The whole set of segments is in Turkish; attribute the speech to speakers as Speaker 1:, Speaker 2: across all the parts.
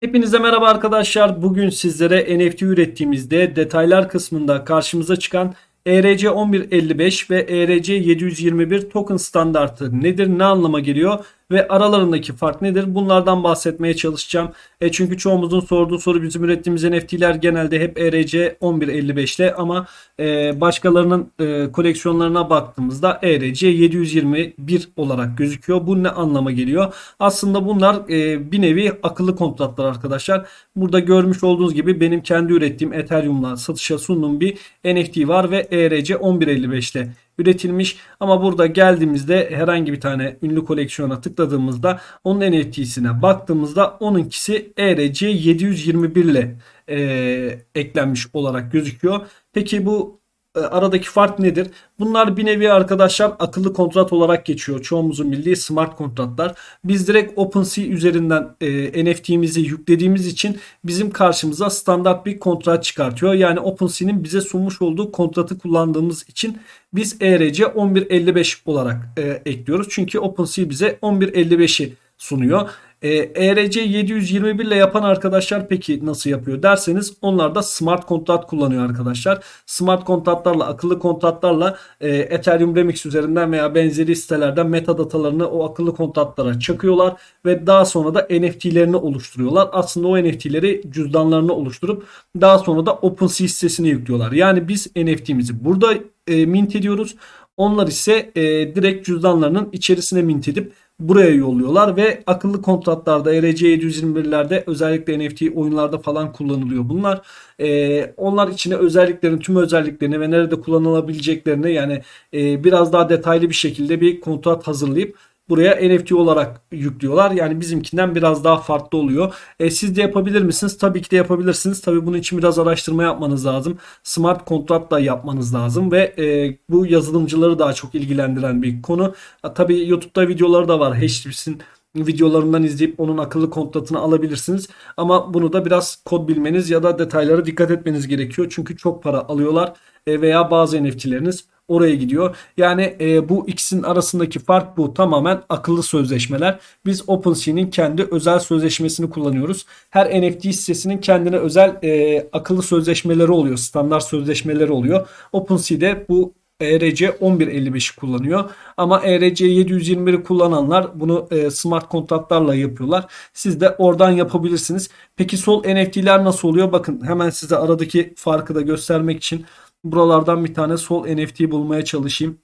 Speaker 1: Hepinize merhaba arkadaşlar. Bugün sizlere NFT ürettiğimizde detaylar kısmında karşımıza çıkan ERC 1155 ve ERC 721 token standartı nedir, ne anlama geliyor ve aralarındaki fark nedir? Bunlardan bahsetmeye çalışacağım. E çünkü çoğumuzun sorduğu soru bizim ürettiğimiz NFT'ler genelde hep ERC 1155'te ama e, başkalarının e, koleksiyonlarına baktığımızda ERC 721 olarak gözüküyor. Bu ne anlama geliyor? Aslında bunlar e, bir nevi akıllı kontratlar arkadaşlar. Burada görmüş olduğunuz gibi benim kendi ürettiğim Ethereum'la satışa sunduğum bir NFT var ve ERC 1155'te üretilmiş. Ama burada geldiğimizde herhangi bir tane ünlü koleksiyona tıkladığımızda onun NFT'sine baktığımızda onunkisi ERC 721 ile e, eklenmiş olarak gözüküyor. Peki bu aradaki fark nedir? Bunlar bir nevi arkadaşlar akıllı kontrat olarak geçiyor. Çoğumuzun bildiği smart kontratlar. Biz direkt OpenSea üzerinden e, NFT'mizi yüklediğimiz için bizim karşımıza standart bir kontrat çıkartıyor. Yani OpenSea'nin bize sunmuş olduğu kontratı kullandığımız için biz E ERC 1155 olarak e, ekliyoruz. Çünkü OpenSea bize 1155'i sunuyor. E, ERC 721 ile yapan arkadaşlar peki nasıl yapıyor derseniz onlar da smart kontrat kullanıyor arkadaşlar. Smart kontratlarla akıllı kontratlarla e, Ethereum Remix üzerinden veya benzeri sitelerden metadatalarını o akıllı kontratlara çakıyorlar ve daha sonra da NFT'lerini oluşturuyorlar. Aslında o NFT'leri cüzdanlarını oluşturup daha sonra da OpenSea sitesine yüklüyorlar. Yani biz NFT'mizi burada e, mint ediyoruz. Onlar ise e, direkt cüzdanlarının içerisine mint edip buraya yolluyorlar ve akıllı kontratlarda E ERC 721'lerde özellikle NFT oyunlarda falan kullanılıyor bunlar. Ee, onlar içine özelliklerini tüm özelliklerini ve nerede kullanılabileceklerini yani e, biraz daha detaylı bir şekilde bir kontrat hazırlayıp buraya NFT olarak yüklüyorlar. Yani bizimkinden biraz daha farklı oluyor. E, siz de yapabilir misiniz? Tabii ki de yapabilirsiniz. Tabii bunun için biraz araştırma yapmanız lazım. Smart kontrat da yapmanız lazım ve e, bu yazılımcıları daha çok ilgilendiren bir konu. Ha, tabii YouTube'da videoları da var. HTTP'sin videolarından izleyip onun akıllı kontratını alabilirsiniz. Ama bunu da biraz kod bilmeniz ya da detaylara dikkat etmeniz gerekiyor. Çünkü çok para alıyorlar E, veya bazı NFT'leriniz oraya gidiyor. Yani e, bu ikisinin arasındaki fark bu. Tamamen akıllı sözleşmeler. Biz OpenSea'nin kendi özel sözleşmesini kullanıyoruz. Her NFT sitesinin kendine özel e, akıllı sözleşmeleri oluyor. Standart sözleşmeleri oluyor. OpenSea'de bu ERC 1155'i kullanıyor. Ama ERC 721'i kullananlar bunu e, smart kontratlarla yapıyorlar. Siz de oradan yapabilirsiniz. Peki sol NFT'ler nasıl oluyor? Bakın hemen size aradaki farkı da göstermek için buralardan bir tane sol NFT bulmaya çalışayım.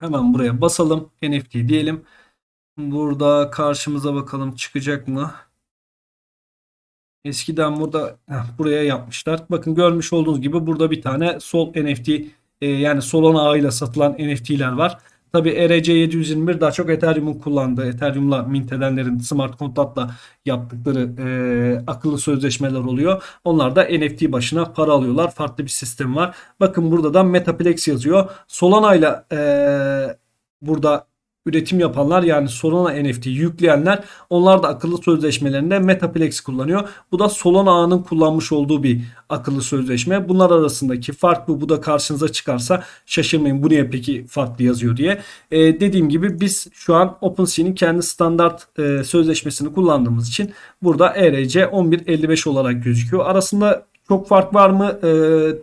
Speaker 1: Hemen buraya basalım. NFT diyelim. Burada karşımıza bakalım çıkacak mı? Eskiden burada heh, buraya yapmışlar. Bakın görmüş olduğunuz gibi burada bir tane sol NFT e, yani Solana ağıyla satılan NFT'ler var. Tabi ERC 721 daha çok Ethereum'un kullandığı, Ethereum'la mint edenlerin smart kontratla yaptıkları e, akıllı sözleşmeler oluyor. Onlar da NFT başına para alıyorlar. Farklı bir sistem var. Bakın burada da Metaplex yazıyor. Solana ile burada üretim yapanlar yani Solana NFT yükleyenler onlar da akıllı sözleşmelerinde Metaplex kullanıyor. Bu da Solana ağının kullanmış olduğu bir akıllı sözleşme. Bunlar arasındaki fark bu. Bu da karşınıza çıkarsa şaşırmayın bu niye peki farklı yazıyor diye. Ee, dediğim gibi biz şu an OpenSea'nin kendi standart e, sözleşmesini kullandığımız için burada ERC 1155 olarak gözüküyor. Arasında çok fark var mı? Ee,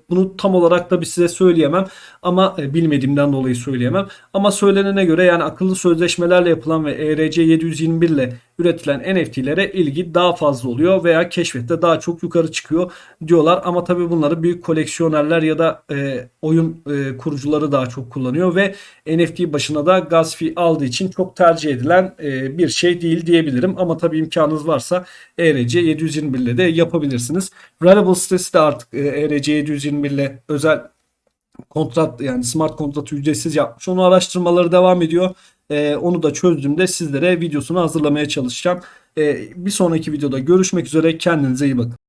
Speaker 1: bunu tam olarak da bir size söyleyemem. Ama e, bilmediğimden dolayı söyleyemem. Ama söylenene göre yani akıllı sözleşmelerle yapılan ve ERC 721 ile üretilen NFT'lere ilgi daha fazla oluyor veya keşfette daha çok yukarı çıkıyor diyorlar. Ama tabii bunları büyük koleksiyonerler ya da e, oyun e, kurucuları daha çok kullanıyor ve NFT başına da gaz fee aldığı için çok tercih edilen e, bir şey değil diyebilirim. Ama tabii imkanınız varsa ERC 721 ile de yapabilirsiniz. Rarible sitesi de artık e, ERC 721 ile özel kontrat yani smart kontratı ücretsiz yapmış. Onu araştırmaları devam ediyor. Ee, onu da çözdüğümde sizlere videosunu hazırlamaya çalışacağım. Ee, bir sonraki videoda görüşmek üzere. Kendinize iyi bakın.